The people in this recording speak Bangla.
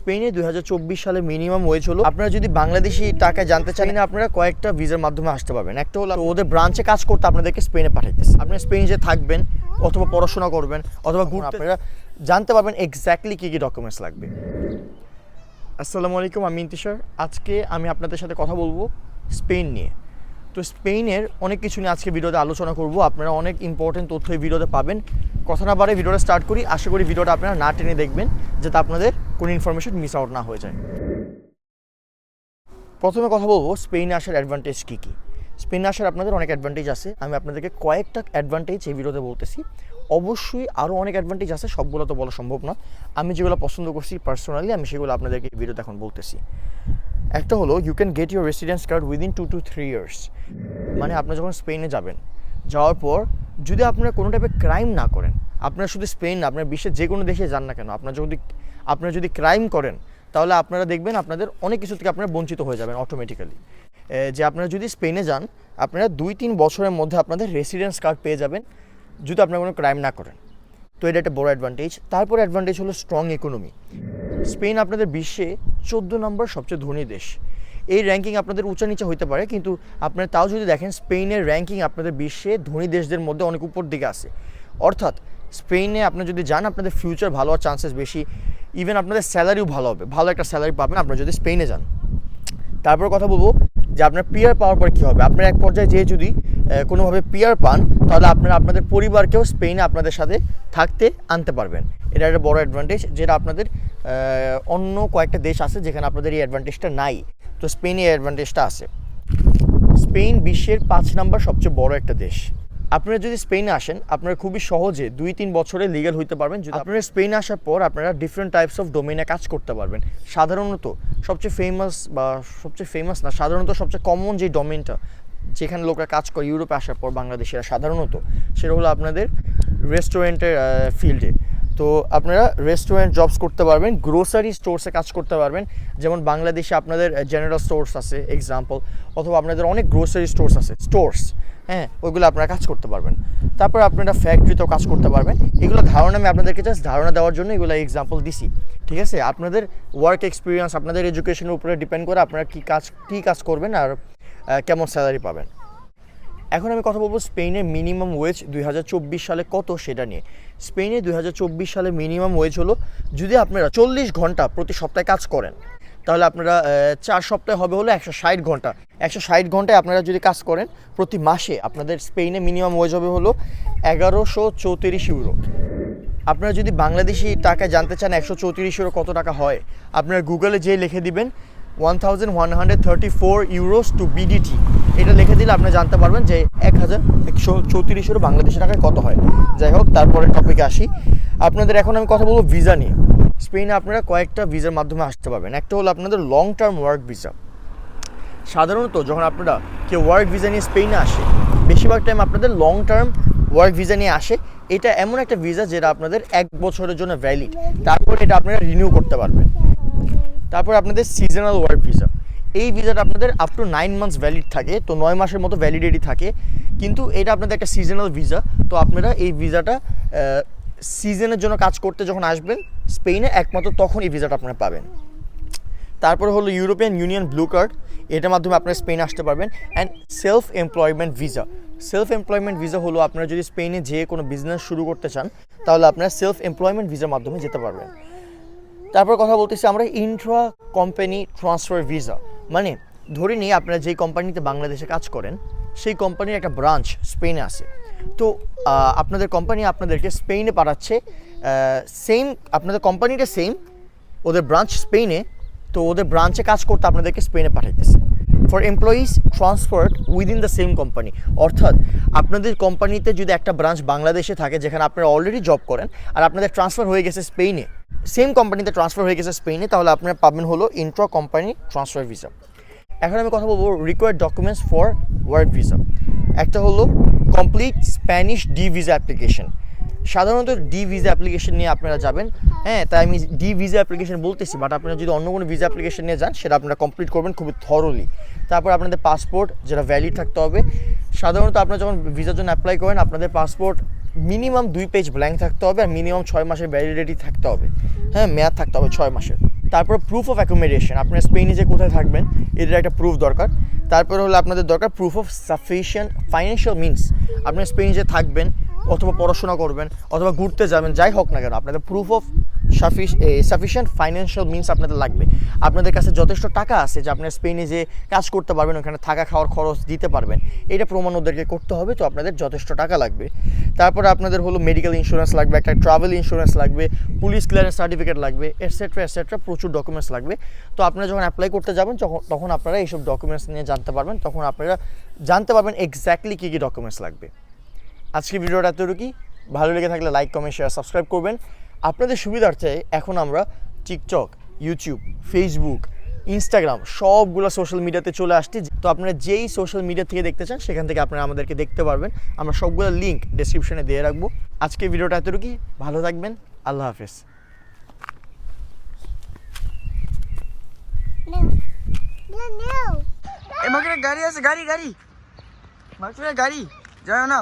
স্পেনে দুই হাজার চব্বিশ সালে মিনিমাম ওয়েজ হলো। আপনারা যদি বাংলাদেশি টাকা জানতে চান না আপনারা কয়েকটা ভিসার মাধ্যমে আসতে পারবেন। একটা হলো ওদের ব্রাঞ্চে কাজ করতে আপনাদেরকে স্পেনে পাঠাইতেছে। আপনারা স্পেনে যে থাকবেন অথবা পড়াশোনা করবেন অথবা ঘুরতে আপনারা জানতে পারবেন এক্স্যাক্টলি কী কী ডকুমেন্টস লাগবে। আসসালামু আলাইকুম আমি ইন্তিশার। আজকে আমি আপনাদের সাথে কথা বলব স্পেন নিয়ে। তো স্পেনের অনেক কিছু নিয়ে আজকে ভিডিওতে আলোচনা করব। আপনারা অনেক ইম্পর্টেন্ট তথ্য এই ভিডিওতে পাবেন। কথা না বারে ভিডিওটা স্টার্ট করি। আশা করি ভিডিওটা আপনারা না টেনে দেখবেন যাতে আপনাদের কোনো ইনফরমেশন মিস আউট না হয়ে যায়। প্রথমে কথা বলব স্পেনে আসার অ্যাডভান্টেজ কী কী? স্পেনে আসার আপনাদের অনেক অ্যাডভান্টেজ আছে। আমি আপনাদেরকে কয়েকটা অ্যাডভান্টেজ এই ভিডিওতে বলতেছি। অবশ্যই আরও অনেক অ্যাডভান্টেজ আছে, সবগুলো তো বলা সম্ভব না। আমি যেগুলো পছন্দ করছি পার্সোনালি আমি সেগুলো আপনাদেরকে এই ভিডিওতে এখন বলতেছি। একটা হলো you can get your residence card within two to three years মানে আপনি যখন স্পেনে যাবেন, যাওয়ার পর যদি আপনারা কোনো টাইপের ক্রাইম না করেন, আপনারা শুধু স্পেন আপনার বিশ্বের যে কোনো দেশে যান না কেন, আপনার যদি, আপনারা যদি ক্রাইম করেন, তাহলে আপনারা দেখবেন আপনাদের অনেক কিছু থেকে আপনারা বঞ্চিত হয়ে যাবেন অটোমেটিক্যালি যে আপনারা যদি স্পেনে যান, আপনারা দুই তিন বছরের মধ্যে আপনাদের রেসিডেন্স কার্ড পেয়ে যাবেন, যদি আপনারা কোনো ক্রাইম না করেন। তো এটা একটা বড় অ্যাডভান্টেজ তারপর অ্যাডভান্টেজ হলো স্ট্রং ইকোনমি স্পেন আপনাদের বিশ্বে চোদ্দ নম্বর সবচেয়ে ধনী দেশ। এই র্যাঙ্কিং আপনাদের উঁচা নিচে হতে পারে, কিন্তু আপনারা তাও যদি দেখেন স্পেনের র্যাঙ্কিং আপনাদের বিশ্বে ধনী দেশদের মধ্যে অনেক উপর দিকে আছে। অর্থাৎ স্পেনে আপনি যদি যান, আপনাদের ফিউচার ভালো হওয়ার চান্সেস বেশি। ইভেন আপনাদের স্যালারিও ভালো হবে, ভালো একটা স্যালারি পাবেন আপনারা যদি স্পেনে যান। তারপর কথা বলব যে আপনার পিয়ার পাওয়ার পর কী হবে। আপনার এক পর্যায়ে যেয়ে যদি কোনোভাবে পিয়ার পান, তাহলে আপনারা আপনাদের পরিবারকেও স্পেনে আপনাদের সাথে থাকতে আনতে পারবেন। এটা একটা বড় অ্যাডভান্টেজ যেটা আপনাদের অন্য কয়েকটা দেশ আছে যেখানে আপনাদের এই অ্যাডভান্টেজটা নাই। তো স্পেনে অ্যাডভান্টেজটা আছে। স্পেন বিশ্বের পাঁচ নাম্বার সবচেয়ে বড় একটা দেশ। আপনারা যদি স্পেনে আসেন, আপনারা খুবই সহজে দুই তিন বছরে লিগ্যাল হইতে পারবেন। যদি আপনারা স্পেনে আসার পর আপনারা ডিফারেন্ট টাইপস অফ ডোমেনে কাজ করতে পারবেন। সাধারণত সবচেয়ে ফেমাস বা সবচেয়ে ফেমাস না, সাধারণত সবচেয়ে কমন যে ডোমেনটা যেখানে লোকরা কাজ করে, ইউরোপে আসার পর বাংলাদেশিরা সাধারণত, সেটা হলো আপনাদের রেস্টুরেন্টের ফিল্ডে তো আপনারা রেস্টুরেন্ট জবস করতে পারবেন গ্রোসারি স্টোরসে কাজ করতে পারবেন। যেমন বাংলাদেশে আপনাদের জেনারেল স্টোর্স আছে এক্সাম্পল অথবা আপনাদের অনেক গ্রোসারি স্টোর্স আছে স্টোর্স হ্যাঁ ওইগুলো আপনারা কাজ করতে পারবেন। তারপর আপনারা ফ্যাক্টরিতেও কাজ করতে পারবেন। এগুলো ধারণা আমি আপনাদেরকে জাস্ট ধারণা দেওয়ার জন্য এগুলো এক্সাম্পল দিছি। ঠিক আছে? আপনাদের ওয়ার্ক এক্সপিরিয়েন্স আপনাদের এডুকেশনের উপরে ডিপেন্ড করে আপনারা কী কাজ কী কাজ করবেন আর কেমন স্যালারি পাবেন। এখন আমি কথা বলব স্পেনের মিনিমাম ওয়েজ দুই হাজার চব্বিশ সালে কত সেটা নিয়ে। স্পেনে দুই হাজার চব্বিশ সালে মিনিমাম ওয়েজ হলো যদি আপনারা চল্লিশ ঘণ্টা প্রতি সপ্তাহে কাজ করেন, তাহলে আপনারা চার সপ্তাহে হবে হলো একশো ষাট ঘণ্টা। একশো ষাট ঘন্টায় আপনারা যদি কাজ করেন, প্রতি মাসে আপনাদের স্পেনে মিনিমাম ওয়েজ হবে হলো এগারোশো চৌত্রিশ ইউরো। আপনারা যদি বাংলাদেশি টাকায় জানতে চান একশো চৌত্রিশ ইউরো কত টাকা হয়, আপনারা গুগলে যেয়ে লিখে দিবেন one thousand one hundred thirty four euros to BDT এটা লিখে দিলে আপনি জানতে পারবেন যে এক হাজার একশো চৌত্রিশ ইউরো বাংলাদেশি টাকায় কত হয়। যাই হোক তারপরে টপিকে আসি। আপনাদের এখন আমি কথা বলব ভিসা নিয়ে। স্পেনে আপনারা কয়েকটা ভিসার মাধ্যমে আসতে পারবেন। একটা হলো আপনাদের লং টার্ম ওয়ার্ক ভিসা সাধারণত যখন আপনারা কেউ ওয়ার্ক ভিসা নিয়ে স্পেনে আসে, বেশিরভাগ টাইম আপনাদের লং টার্ম ওয়ার্ক ভিসা নিয়ে আসে। এটা এমন একটা ভিসা যেটা আপনাদের এক বছরের জন্য ভ্যালিড তারপর এটা আপনারা রিনিউ করতে পারবেন। তারপর আপনাদের সিজনাল ওয়ার্ক ভিসা এই ভিসাটা আপনাদের up to nine months valid থাকে, তো নয় মাসের মতো ভ্যালিডিটি থাকে। কিন্তু এটা আপনাদের একটা সিজনাল ভিসা তো আপনারা এই ভিসাটা সিজনের জন্য কাজ করতে যখন আসবেন স্পেনে একমাত্র তখন এই ভিসাটা আপনারা পাবেন। তারপরে হলো ইউরোপিয়ান ইউনিয়ন ব্লু কার্ড এটার মাধ্যমে আপনারা স্পেনে আসতে পারবেন। And self employment visa self employment visa হলো আপনারা যদি স্পেনে যেয়ে কোনো বিজনেস শুরু করতে চান, তাহলে আপনারা সেলফ এমপ্লয়মেন্ট ভিসার মাধ্যমে যেতে পারবেন। তারপর কথা বলতেছি আমরা ইন্ট্রা কোম্পানি ট্রান্সফার ভিসা মানে ধরে নিই আপনারা যেই কোম্পানিতে বাংলাদেশে কাজ করেন, সেই কোম্পানির একটা ব্রাঞ্চ স্পেনে আছে। তো আপনাদের কোম্পানি আপনাদেরকে স্পেনে পাঠাচ্ছে সেম আপনাদের কোম্পানিটা সেম ওদের ব্রাঞ্চ স্পেনে তো ওদের ব্রাঞ্চে কাজ করতে আপনাদেরকে স্পেনে পাঠাইতেছে। For employees transferred within the same company অর্থাৎ আপনাদের কোম্পানিতে যদি একটা ব্রাঞ্চ বাংলাদেশে থাকে, যেখানে আপনারা অলরেডি জব করেন, আর আপনাদের ট্রান্সফার হয়ে গেছে স্পেনে সেম কোম্পানিতে ট্রান্সফার হয়ে গেছে স্পেনে তাহলে আপনারা পাবেন হলো ইন্ট্রা কোম্পানি ট্রান্সফার ভিসা এখন আমি কথা বলব required documents for work visa একটা হলো complete Spanish D visa application সাধারণত ডি ভিসা অ্যাপ্লিকেশন নিয়ে আপনারা যাবেন। হ্যাঁ তাই আমি ডি ভিসা অ্যাপ্লিকেশন বলতেছি বাট আপনারা যদি অন্য কোনো ভিসা অ্যাপ্লিকেশন নিয়ে যান, সেটা আপনারা কমপ্লিট করবেন খুবই থরলি তারপর আপনাদের পাসপোর্ট যেটা ভ্যালিড থাকতে হবে। সাধারণত আপনারা যখন ভিসার জন্য অ্যাপ্লাই করেন, আপনাদের পাসপোর্ট মিনিমাম দুই পেজ ব্ল্যাঙ্ক থাকতে হবে আর মিনিমাম ছয় মাসের ভ্যালিডিটি থাকতে হবে। হ্যাঁ মেয়াদ থাকতে হবে ছয় মাসের। তারপর প্রুফ অফ অ্যাকোমোডেশন আপনার স্পেনে যে কোথায় থাকবেন এটার একটা প্রুফ দরকার। তারপর হলো আপনাদের দরকার proof of sufficient financial means আপনার স্পেনে যে থাকবেন, অথবা পড়াশোনা করবেন, অথবা ঘুরতে যাবেন, যাই হোক না কেন, আপনাদের proof of sufficient financial means আপনাদের লাগবে। আপনাদের কাছে যথেষ্ট টাকা আছে যে আপনার স্পেনে যে কাজ করতে পারবেন, ওখানে থাকা খাওয়ার খরচ দিতে পারবেন। এটা প্রমাণ ওদেরকে করতে হবে, তো আপনাদের যথেষ্ট টাকা লাগবে। তারপরে আপনাদের হলো মেডিকেল ইন্স্যুরেন্স লাগবে, একটা ট্রাভেল ইন্স্যুরেন্স লাগবে পুলিশ ক্লিয়ারেন্স সার্টিফিকেট লাগবে এটসেট্রা এটসেট্রা প্রচুর ডকুমেন্টস লাগবে। তো আপনারা যখন অ্যাপ্লাই করতে যাবেন তখন তখন আপনারা এইসব ডকুমেন্টস নিয়ে জানতে পারবেন, তখন আপনারা জানতে পারবেন এক্স্যাক্টলি কী কী ডকুমেন্টস লাগবে। আজকে ভিডিওটা এতটুকুই। ভালো লেগে থাকলে লাইক কমেন্ট শেয়ার সাবস্ক্রাইব করবেন। আপনাদের সুবিধার্থে এখন আমরা TikTok YouTube Facebook Instagram social social মিডিয়াতে চলে আসছি। তো আপনারা যেই সোশ্যাল মিডিয়া থেকে দেখতে চান সেখান থেকে আপনারা আমাদেরকে দেখতে পারবেন। আমরা সবগুলো লিঙ্ক ডেসক্রিপশনে দিয়ে রাখব। আজকে ভিডিওটা এতটুকুই। ভালো থাকবেন। আল্লাহ হাফেজ। গাড়ি আছে গাড়ি গাড়ি। গাড়ি। যাও না।